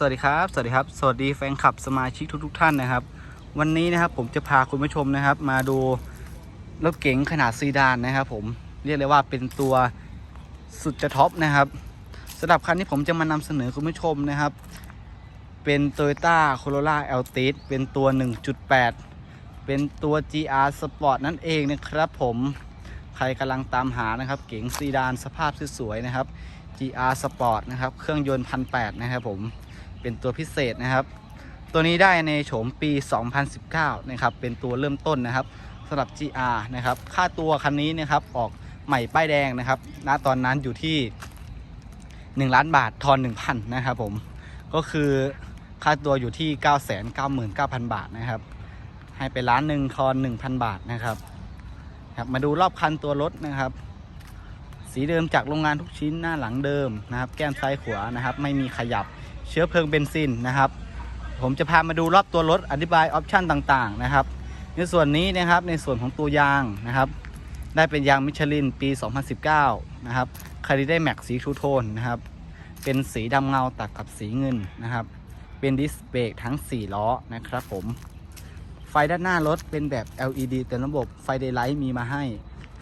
สวัสดีครับ สวัสดีครับ สวัสดีแฟนคลับสมาชิกทุกๆท่านนะครับ วันนี้นะครับผมจะพาคุณผู้ชมนะครับ มาดูรถเก๋งขนาดซีดานนะครับ ผมเรียกเลยว่าเป็นตัวสุดจะท็อปนะครับสำหรับคันที่ผมจะมานำเสนอคุณผู้ชมนะครับ เป็น Toyota Corolla Altis เป็นตัว 1.8 เป็นตัว GR Sport นั่นเองนะครับผมใครกำลังตามหานะครับ เก๋งซีดานสภาพสวยๆนะครับ GR Sport นะครับ เครื่องยนต์พันแนะครับผม เป็นตัวพิเศษนะครับ ตัวนี้ได้ในโฉมปี 2019 นะครับ เป็นตัวเริ่มต้นนะครับสำหรับ GR นะครับ ค่าตัวคันนี้นะครับออกใหม่ป้ายแดงนะครับณตอนนั้นอยู่ที่ 1 ล้านบาททอน1,000นะครับผม ก็คือค่าตัวอยู่ที่ 999,000 บาทนะครับ ให้ไปล้านหนึ่งทอน 1,000 บาทนะครับครับ มาดูรอบคันตัวรถนะครับ สีเดิมจากโรงงานทุกชิ้นหน้าหลังเดิมนะครับ แก้มซ้ายขวานะครับ ไม่มีขยับ เชื้อเพลิงเบนซินนะครับ ผมจะพามาดูรอบตัวรถอธิบายออปชันต่างๆนะครับ ในส่วนนี้นะครับในส่วนของตัวยางนะครับ ได้เป็นยางมิชลินปี 2019 นะครับคาริได้แม็กสีทูโทนนะครับ เป็นสีดำเงาตัดกับสีเงินนะครับ เป็นดิสเบรกทั้ง 4 ล้อนะครับผม ไฟด้านหน้ารถเป็นแบบ LED เต็มระบบไฟเดย์ไลท์มีมาให้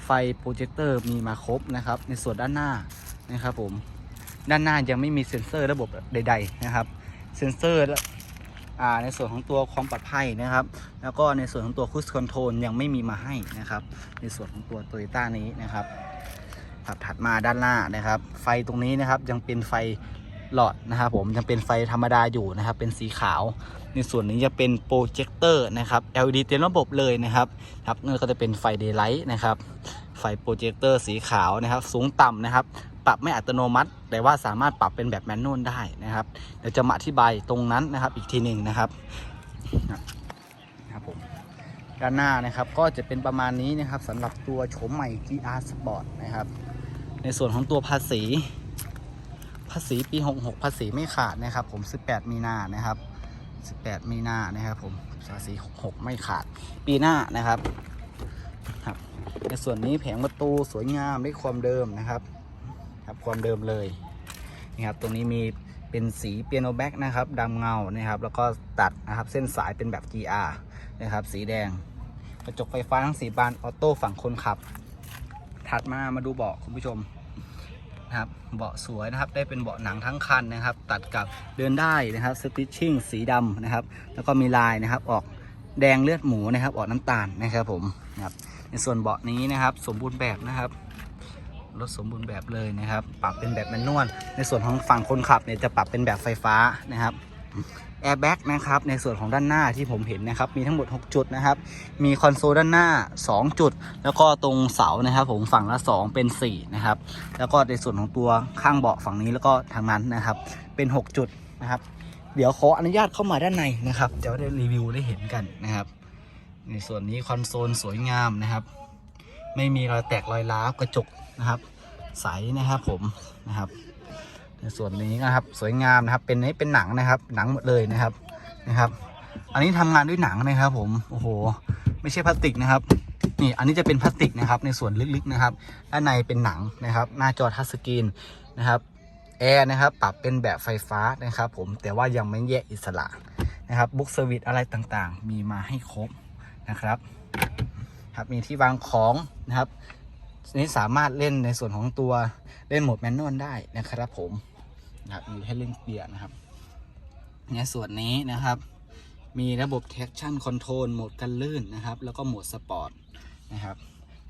ไฟโปรเจคเตอร์มีมาครบนะครับ ในส่วนด้านหน้านะครับผม ด้านหน้ายังไม่มีเซ็นเซอร์ระบบใด ๆ นะครับเซ็นเซอร์อ่ในส่วนของตัวความปลอดภัยนะครับ แล้วก็ในส่วนของตัวคูสคอนโทรลยังไม่มีมาให้นะครับ ในส่วนของตัวโตโยต้านี้นะครับครับถัดมาด้านหน้านะครับ ไฟตรงนี้นะครับยังเป็นไฟหลอดนะครับผมยังเป็นไฟธรรมดาอยู่นะครับ เป็นสีขาว ในส่วนนี้จะเป็นโปรเจคเตอร์นะครับ LED เต็มระบบเลยนะครับครับนั่นก็จะเป็นไฟเดย์ไลท์นะครับ ไฟโปรเจคเตอร์สีขาวนะครับ สูงต่ำนะครับ ปรับไม่อัตโนมัติ แต่ว่าสามารถปรับเป็นแบบแมนนวลได้นะครับเดี๋ยวจะมาอธิบายตรงนั้นนะครับอีกทีหนึ่งนะครับนะครับผมด้านหน้านะครับก็จะเป็นประมาณนี้นะครับสำหรับตัวโฉมใหม่ GR Sport นะครับ ในส่วนของตัวภาษี ภาษีปี 66 ภาษีไม่ขาดนะครับ ผม 18 มีนานะครับ 18 มีนานะครับผมภาษี 66 ไม่ขาด ปีหน้านะครับครับ ในส่วนนี้แผงประตูสวยงามได้ความเดิมนะครับ ครับความเดิมเลยนี่ครับตรงนี้มีเป็นสีเปียโนแบ็กนะครับดำเงานะครับ แล้วก็ตัดนะครับเส้นสายเป็นแบบ GR นะครับ สีแดง กระจกไฟฟ้าทั้งสีบานออโต้ฝั่งคนขับ ถัดมามาดูเบาะคุณผู้ชมนะครับเบาะสวยนะครับได้เป็นเบาะหนังทั้งคันนะครับ ตัดกับเดินได้นะครับสติชชิ่งสีดำนะครับ แล้วก็มีลายนะครับออกแดงเลือดหมูนะครับออกน้ำตาลนะครับผมนะครับในส่วนเบาะนี้นะครับ สมบูรณ์แบบนะครับ รถสมบูรณ์แบบเลยนะครับ ปรับเป็นแบบแมนนวลในส่วนของฝั่งคนขับเนี่ยจะปรับเป็นแบบไฟฟ้านะครับแอร์แบ็กนะครับในส่วนของด้านหน้าที่ผมเห็นนะครับ มีทั้งหมด 6 จุดนะครับ มีคอนโซลด้านหน้า 2 จุด แล้วก็ตรงเสานะครับ ผมฝั่งละ 2 เป็น 4 นะครับ แล้วก็ในส่วนของตัวข้างเบาะฝั่งนี้แล้วก็ทางนั้นนะครับ เป็น 6 จุดนะครับ เดี๋ยวขออนุญาตเข้ามาด้านในนะครับจะได้รีวิวได้เห็นกันนะครับ ในส่วนนี้คอนโซลสวยงามนะครับ ไม่มีรอยแตกรอยร้าวกระจก นะครับ ใสนะครับผมนะครับ ในส่วนนี้นะครับสวยงามนะครับ เป็นนี้เป็นหนังนะครับ หนังหมดเลยนะครับนะครับ อันนี้ทำงานด้วยหนังนะครับ ผมโอ้โห ไม่ใช่พลาสติกนะครับนี่อันนี้จะเป็นพลาสติกนะครับ ในส่วนลึกๆนะครับด้านในเป็นหนังนะครับ หน้าจอทัชสกรีนนะครับแอร์นะครับปรับเป็นแบบไฟฟ้านะครับ ผมแต่ว่ายังไม่แยกอิสระนะครับบุ๊กเซอร์วิสอะไรต่างๆ มีมาให้ครบนะครับ ครับมีที่วางของนะครับ นี้สามารถเล่นในส่วนของตัวเล่นโหมดแมนนวลได้นะครับผมนะครับมีให้เล่นเกียร์นะครับ ในส่วนนี้นะครับ มีระบบ traction control โหมดกันลื่นนะครับ แล้วก็โหมดสปอร์ตนะครับ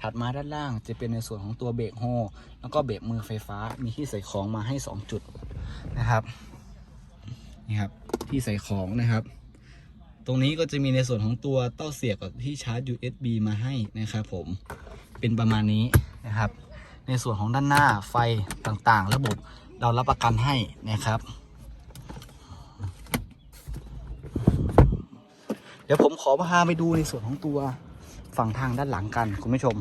ถัดมาด้านล่างจะเป็นในส่วนของตัวเบรกโฮแล้วก็เบรกมือไฟฟ้ามีที่ใส่ของมาให้ 2 จุดนะครับนี่ครับที่ใส่ของนะครับ ตรงนี้ก็จะมีในส่วนของตัวเต้าเสียบกับที่ชาร์จ USB มาให้นะครับผม เป็นประมาณนี้นะครับ ในส่วนของด้านหน้าไฟต่างๆ ระบบเรารับประกันให้นะครับ เดี๋ยวผมขอพาไปดูในส่วนของตัวฝั่งทางด้านหลังกันคุณผู้ชม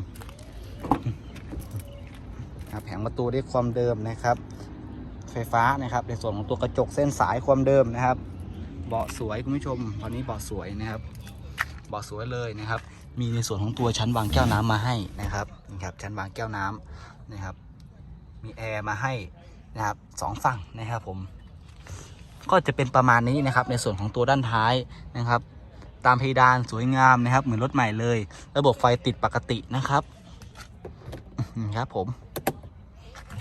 แผงประตูได้ความเดิมนะครับ ไฟฟ้านะครับ ในส่วนของตัวกระจกเส้นสายความเดิมนะครับ เบาะสวยคุณผู้ชม ตอนนี้เบาะสวยนะครับ เบาะสวยเลยนะครับ มีในส่วนของตัวชั้นวางแก้วน้ำมาให้นะครับนี่ครับชั้นวางแก้วน้ำนะครับ มีแอร์มาให้นะครับสองฝั่งนะครับผม ก็จะเป็นประมาณนี้นะครับในส่วนของตัวด้านท้ายนะครับ ตามเพดานสวยงามนะครับ เหมือนรถใหม่เลย ระบบไฟติดปกตินะครับครับผม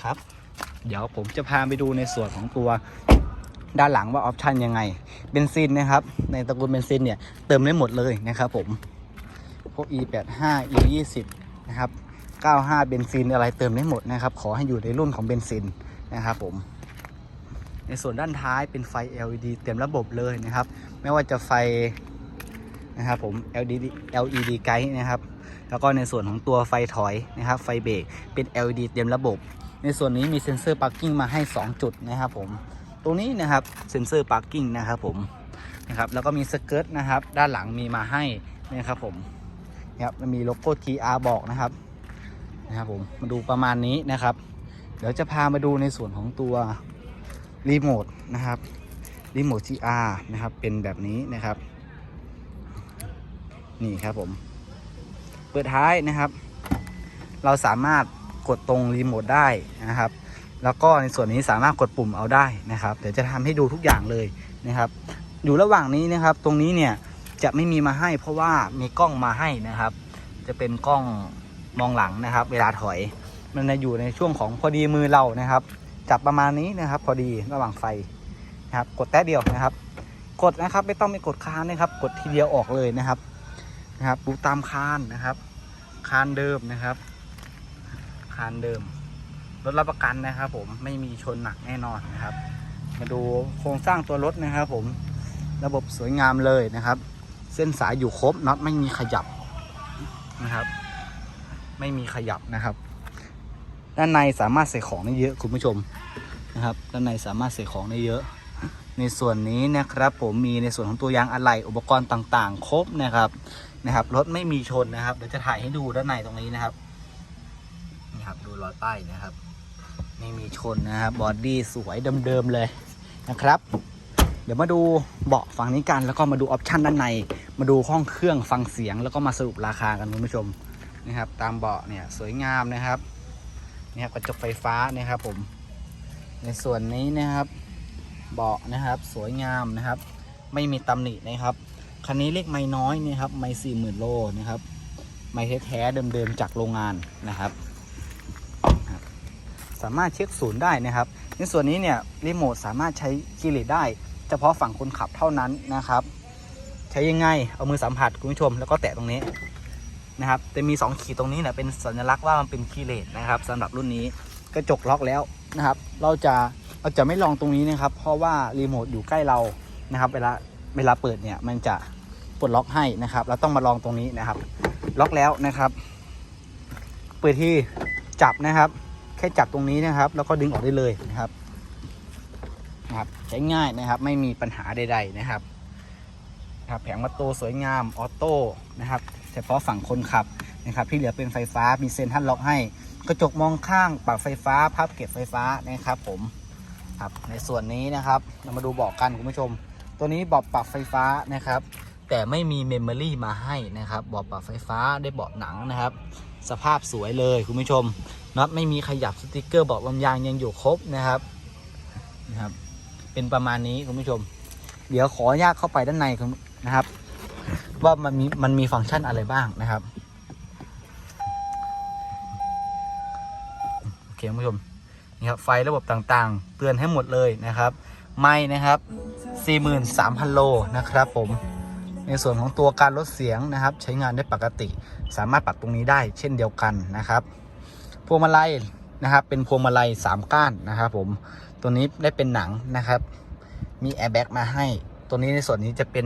ครับ เดี๋ยวผมจะพาไปดูในส่วนของตัวด้านหลังว่าออปชันยังไงเบนซินนะครับ ในตระกูลเบนซินเนี่ยเติมได้หมดเลยนะครับผม พวก e85 e20 นะครับ95 เบนซินอะไรเติมได้หมดนะครับ ขอให้อยู่ในรุ่นของเบนซินนะครับผม ในส่วนด้านท้ายเป็นไฟ LED เต็มระบบเลยนะครับ ไม่ว่าจะไฟนะครับผม LED LED ไกด์นะครับ แล้วก็ในส่วนของตัวไฟถอยนะครับ ไฟเบรกเป็น LED เต็มระบบ ในส่วนนี้มีเซ็นเซอร์พาร์กิ้งมาให้ 2 จุดนะครับผม ตรงนี้นะครับเซ็นเซอร์พาร์กิ้งนะครับผมนะครับแล้วก็มีสเกิร์ตนะครับ ด้านหลังมีมาให้นะครับผม นะครับมันมีโลโก้ TR บอกนะครับนะครับผมมาดูประมาณนี้นะครับ เดี๋ยวจะพามาดูในส่วนของตัวรีโมทนะครับรีโมท GR นะครับเป็นแบบนี้นะครับ นี่ครับผม เปิดท้ายนะครับ เราสามารถกดตรงรีโมทได้นะครับ แล้วก็ในส่วนนี้สามารถกดปุ่มเอาได้นะครับ เดี๋ยวจะทำให้ดูทุกอย่างเลยนะครับ อยู่ระหว่างนี้นะครับ ตรงนี้เนี่ย จะไม่มีมาให้ เพราะว่ามีกล้องมาให้นะครับ จะเป็นกล้องมองหลังนะครับ เวลาถอย มันจะอยู่ในช่วงของพอดีมือเรานะครับ จับประมาณนี้นะครับ พอดีระหว่างไฟนะครับ กดแต้เดียวนะครับ กดนะครับไม่ต้องไปกดค้านนะครับ กดทีเดียวออกเลยนะครับนะครับดูตามคานนะครับคานเดิมนะครับคานเดิมรถรับประกันนะครับ ผมไม่มีชนหนักแน่นอนนะครับ มาดูโครงสร้างตัวรถนะครับ ผมระบบสวยงามเลยนะครับ เส้นสายอยู่ครบน็อตไม่มีขยับนะครับ ไม่มีขยับนะครับ ด้านในสามารถใส่ของได้เยอะคุณผู้ชมนะครับ ด้านในสามารถใส่ของได้เยอะ ในส่วนนี้นะครับ ผมมีในส่วนของตัวยางอะไหล่อุปกรณ์ต่างๆ ครบนะครับนะครับรถไม่มีชนนะครับเดี๋ยวจะถ่ายให้ดูด้านในตรงนี้นะครับนี่ครับดูรอยป้ายนะครับ ไม่มีชนนะครับบอดี้สวยเดิมๆเลยนะครับ เดี๋ยวมาดูเบาะฝั่งนี้กันแล้วก็มาดูออปชันด้านใน มาดูห้องเครื่องฟังเสียงแล้วก็มาสรุปราคากันคุณผู้ชมนะครับ ตามเบาะเนี่ยสวยงามนะครับนี่ครับกระจกไฟฟ้านะครับผม ในส่วนนี้นะครับเบาะนะครับสวยงามนะครับ ไม่มีตำหนินะครับคันนี้เลขไม่น้อยนี่ครับไม่สี่หมื่นโลนะครับไม่แท้ๆเดิมๆจากโรงงานนะครับ สามารถเช็คศูนย์ได้นะครับ ในส่วนนี้เนี่ยรีโมทสามารถใช้คีย์เลสได้ เฉพาะฝั่งคนขับเท่านั้นนะครับ ช้ยังไงเอามือสัมผัสคุณผู้ชมแล้วก็แตะตรงนี้นะครับจะมี 2 ขีดตรงนี้เนี่ยเป็นสัญลักษณ์ว่ามันเป็นคีย์เลสนะครับสำหรับรุ่นนี้กระจกล็อกแล้วนะครับ เราจะเราจะไม่ลองตรงนี้นะครับ เพราะว่ารีโมทอยู่ใกล้เรานะครับ เวลาเวลาเปิดเนี่ยมันจะปลดล็อกให้นะครับ เราต้องมาลองตรงนี้นะครับ ล็อกแล้วนะครับ เปิดที่จับนะครับ แค่จับตรงนี้นะครับ แล้วก็ดึงออกได้เลยนะครับนะครับ ใช้ง่ายนะครับ ไม่มีปัญหาใด ๆนะครับ นะครับแผงประตูสวยงามออโต้นะครับเฉพาะฝั่งคนขับนะครับที่เหลือเป็นไฟฟ้ามีเซ็นทรัลล็อกให้ กระจกมองข้างปรับไฟฟ้าพับเก็บไฟฟ้านะครับผมครับในส่วนนี้นะครับเรามาดูเบาะกันคุณผู้ชม ตัวนี้เบาะปรับไฟฟ้านะครับ แต่ไม่มีเมมโมรี่มาให้นะครับเบาะปรับไฟฟ้าได้เบาะหนังนะครับ สภาพสวยเลยคุณผู้ชมน็อตไม่มีขยับสติกเกอร์เบาะลมยางยังอยู่ครบนะครับนะครับ เป็นประมาณนี้คุณผู้ชม เดี๋ยวขออนุญาตเข้าไปด้านใน นะครับ ว่ามันมีมันมีฟังก์ชันอะไรบ้างนะครับโอเคคุณผู้ชมนี่ครับไฟระบบต่างๆ เตือนให้หมดเลยนะครับ ไม่นะครับ 43,000 โลนะครับผมในส่วนของตัวการลดเสียงนะครับ ใช้งานได้ปกติ สามารถปรับตรงนี้ได้เช่นเดียวกันนะครับพวงมาลัยนะครับ เป็นพวงมาลัย3ก้านนะครับ ผมตัวนี้ได้เป็นหนังนะครับ มีแอร์แบ็กมาให้ ตัวนี้ในส่วนนี้จะเป็น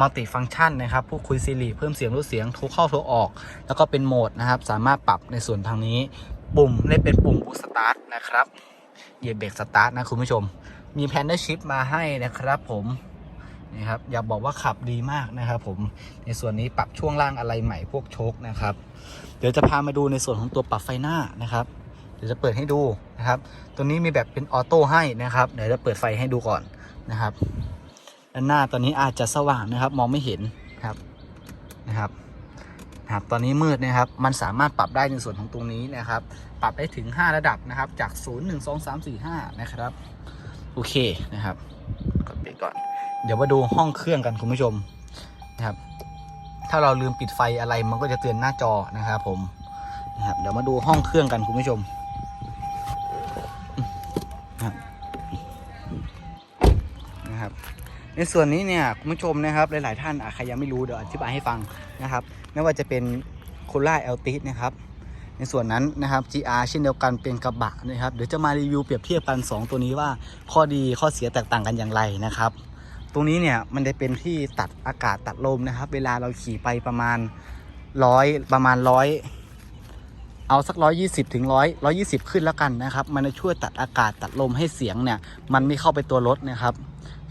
มัลติฟัง c t ชันนะครับพูดคุยซีรีเพิ่มเสียงลดเสียงโทรเข้าโทรออก แล้วก็เป็นโหมดนะครับ สามารถปรับในส่วนทางนี้ ปุ่มได้เป็นปุ่มบูสตาร์ทนะครับเหยียบเบรกสตาร์ทนะคุณผู้ชม มีแพนเดอร์ชิพมาให้นะครับผมนี่ครับอย่าบอกว่าขับดีมากนะครับผมในส่วนนี้ปรับช่วงล่างอะไรใหม่พวกโชคนะครับ เดี๋ยวจะพามาดูในส่วนของตัวปรับไฟหน้านะครับ เดี๋ยวจะเปิดให้ดูนะครับ ตัวนี้มีแบบเป็นออโต้ให้นะครับ เดี๋ยวจะเปิดไฟให้ดูก่อนนะครับ ด้านหน้าตอนนี้อาจจะสว่างนะครับ มองไม่เห็นครับนะครับนะครับตอนนี้มืดนะครับ มันสามารถปรับได้ในส่วนของตรงนี้นะครับ ปรับได้ถึง 5 ระดับนะครับ จาก 0 1 2 3 4 5 นะครับ โอเคนะครับกดเดี๋ยวมาดูห้องเครื่องกันคุณผู้ชมนะครับ ถ้าเราลืมปิดไฟอะไรมันก็จะเตือนหน้าจอนะครับผมนะครับ เดี๋ยวมาดูห้องเครื่องกันคุณผู้ชม ในส่วนนี้เนี่ยคุณผู้ชมนะครับหลาย ๆ ท่านอาจใครยังไม่รู้เดี๋ยวอธิบายให้ฟังนะครับ ไม่ว่าจะเป็นโคล่าเอลติสนะครับ ในส่วนนั้นนะครับ GR เช่นเดียวกันเป็นกระบะนะครับเดี๋ยวจะมารีวิวเปรียบเทียบกัน 2 ตัวนี้ว่าข้อดีข้อเสียแตกต่างกันอย่างไรนะครับ ตรงนี้เนี่ยมันจะเป็นที่ตัดอากาศตัดลมนะครับ เวลาเราขี่ไปประมาณร้อยประมาณร้อยเอาสักร้อยยี่สิบถึงร้อยร้อยี่สิบขึ้นแล้วกันนะครับ มันจะช่วยตัดอากาศตัดลมให้เสียงเนี่ย มันไม่เข้าไปตัวรถนะครับ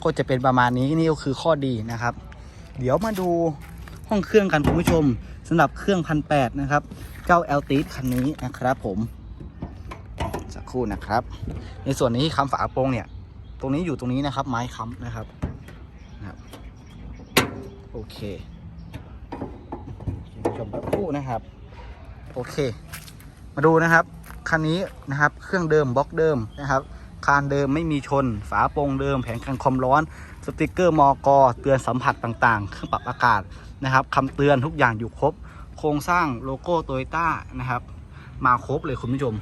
ก็จะเป็นประมาณนี้นี่ก็คือข้อดีนะครับ เดี๋ยวมาดูห้องเครื่องกันคุณผู้ชมสำหรับเครื่องพันแปดนะครับเจ้า l t ีคันนี้นะครับผมสักครู่นะครับ ในส่วนนี้คำฝาโปรงเนี่ย ตรงนี้อยู่ตรงนี้นะครับ ไม้ค้ำนะครับนะครับโอเคคุณผู้ชมสักครู่นะครับ โอเค มาดูนะครับคันนี้นะครับเครื่องเดิมบล็อกเดิมนะครับ คานเดิมไม่มีชน ฝาโปร่งเดิม แผงกันความร้อน สติกเกอร์มอกอเตือนสัมผัสต่างๆ เครื่องปรับอากาศนะครับคำเตือนทุกอย่างอยู่ครบ โครงสร้างโลโก้โตโยต้านะครับ มาครบเลยคุณผู้ชม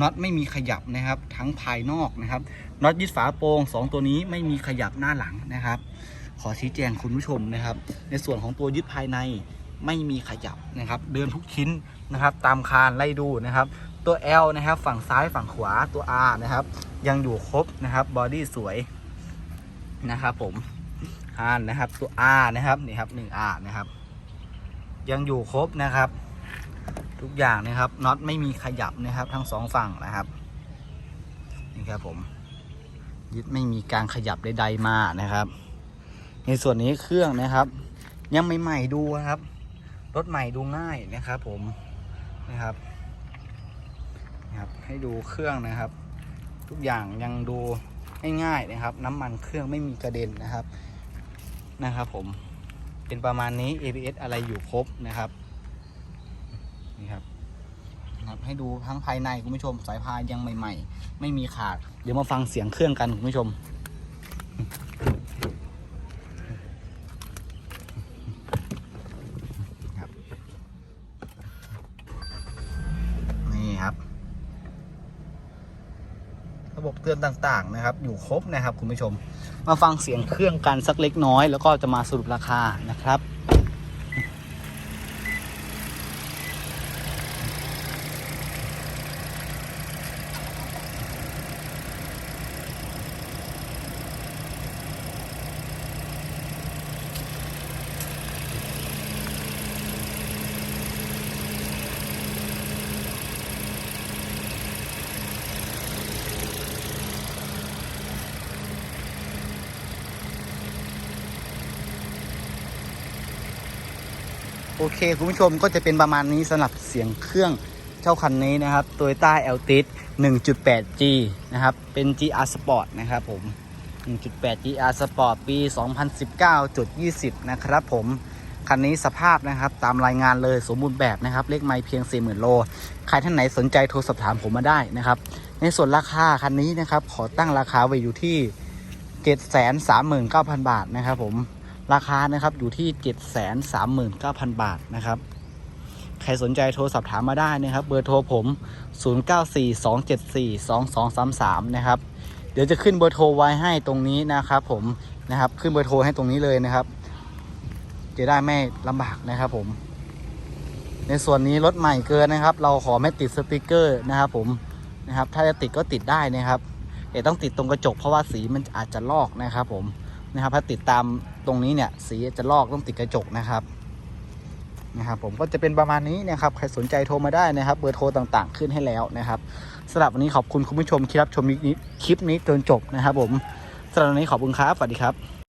น็อตไม่มีขยับนะครับ ทั้งภายนอกนะครับน็อตยึดฝาโปร่งสองตัวนี้ไม่มีขยับหน้าหลังนะครับ ขอชี้แจงคุณผู้ชมนะครับ ในส่วนของตัวยึดภายในไม่มีขยับนะครับ เดินทุกชิ้นนะครับ ตามคานไล่ดูนะครับ ตัว L นะครับ ฝั่งซ้ายฝั่งขวาตัว R นะครับ ยังอยู่ครบนะครับบอดี้สวยนะครับผมคานนะครับตัว R นะครับนี่ครับ 1R นะครับ ยังอยู่ครบนะครับ ทุกอย่างนะครับน็อตไม่มีขยับนะครับ ทั้งสองฝั่งนะครับนี่ครับผมยึดไม่มีการขยับใดๆมานะครับ ในส่วนนี้เครื่องนะครับ ยังใหม่ๆดูครับรถใหม่ดูง่ายนะครับ ผมนะครับ นะครับให้ดูเครื่องนะครับ ทุกอย่างยังดูง่ายๆนะครับ น้ำมันเครื่องไม่มีกระเด็นนะครับนะครับ ผมเป็นประมาณนี้ ABS อะไรอยู่ครบนะครับนี่ครับนะครับ ให้ดูทั้งภายในคุณผู้ชม สายพานยังใหม่ ๆ ไม่มีขาด เดี๋ยวมาฟังเสียงเครื่องกันคุณผู้ชม นี่ครับ ระบบเตือนต่างๆนะครับ อยู่ครบนะครับคุณผู้ชม มาฟังเสียงเครื่องกันสักเล็กน้อย แล้วก็จะมาสรุปราคานะครับ โอเค คุณผู้ชมก็จะเป็นประมาณนี้สำหรับเสียงเครื่องเจ้าคันนี้นะครับ Toyota Altis 1.8G นะครับ เป็น GR Sport นะครับผม 1.8 GR Sport ปี 2019.20 นะครับผม คันนี้สภาพนะครับตามรายงานเลยสมบูรณ์แบบนะครับ เลขไม้เพียง 40,000 โล ใครท่านไหนสนใจโทรสอบถามผมมาได้นะครับ ในส่วนราคาคันนี้นะครับ ขอตั้งราคาไว้อยู่ที่ 739,000 บาทนะครับผม ราคานะครับอยู่ที่ 739,000 บาทนะครับ ใครสนใจโทรสอบถามมาได้นะครับ เบอร์โทรผม 0942742233 นะครับ เดี๋ยวจะขึ้นเบอร์โทรไว้ให้ตรงนี้นะครับผมนะครับ ขึ้นเบอร์โทรให้ตรงนี้เลยนะครับ จะได้ไม่ลำบากนะครับผม ในส่วนนี้รถใหม่เกินนะครับ เราขอไม่ติดสติกเกอร์นะครับผมนะครับ ถ้าจะติดก็ติดได้นะครับแต่ต้องติดตรงกระจกเพราะว่าสีมันอาจจะลอกนะครับผมนะครับถ้าติดตาม ตรงนี้เนี่ยสีจะลอกต้องติดกระจกนะครับนะครับผมก็จะเป็นประมาณนี้นะครับใครสนใจโทรมาได้นะครับเบอร์โทรต่างๆ ขึ้นให้แล้วนะครับสำหรับวันนี้ขอบคุณคุณผู้ชมที่รับชมคลิปนี้คลิปนี้จนจบนะครับ ผมสำหรับวันนี้ขอบคุณครับสวัสดีครับ